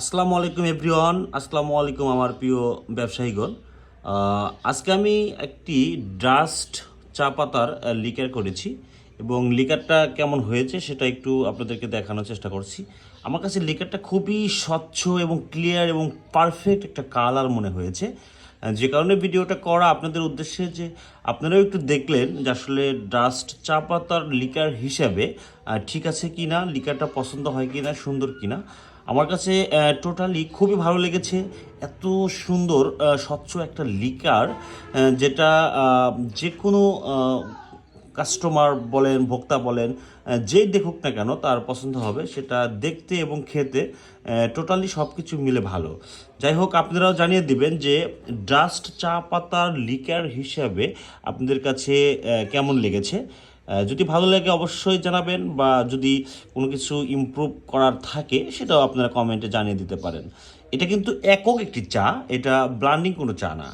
আসসালামু আলাইকুম এভরিওয়ান, আসসালামু আলাইকুম আমার প্রিয় ব্যবসায়ীগণ। আজকে আমি একটি ডাস্ট চা পাতার লিকার করেছি এবং লিকারটা কেমন হয়েছে সেটা একটু আপনাদেরকে দেখানোর চেষ্টা করছি। আমার কাছে লিকারটা খুবই স্বচ্ছ এবং ক্লিয়ার এবং পারফেক্ট একটা কালার মনে হয়েছে। যে কারণে ভিডিওটা করা আপনাদের উদ্দেশ্যে যে আপনারাও একটু দেখলেন যে আসলে ডাস্ট চা পাতার লিকার হিসাবে ঠিক আছে কি না লিকারটা পছন্দ হয় কি না সুন্দর কি না আমার কাছে টোটালি খুবই ভালো লেগেছে। এত সুন্দর স্বচ্ছ একটা লিকার যেটা যে কোনো কাস্টমার বলেন, ভোক্তা বলেন যেই দেখুক না কেন তার পছন্দ হবে সেটা দেখতে এবং খেতে টোটালি সব কিছু মিলে ভালো। যাই হোক, আপনারাও জানিয়ে দিবেন যে ডাস্ট চা পাতার লিকার হিসাবে আপনাদের কাছে কেমন লেগেছে। যদি ভালো লাগে অবশ্যই জানাবেন বা যদি কোনো কিছু ইমপ্রুভ করার থাকে সেটাও আপনারা কমেন্টে জানিয়ে দিতে পারেন। এটা কিন্তু একক একটি চা, এটা ব্লান্ডিং কোনো চা না।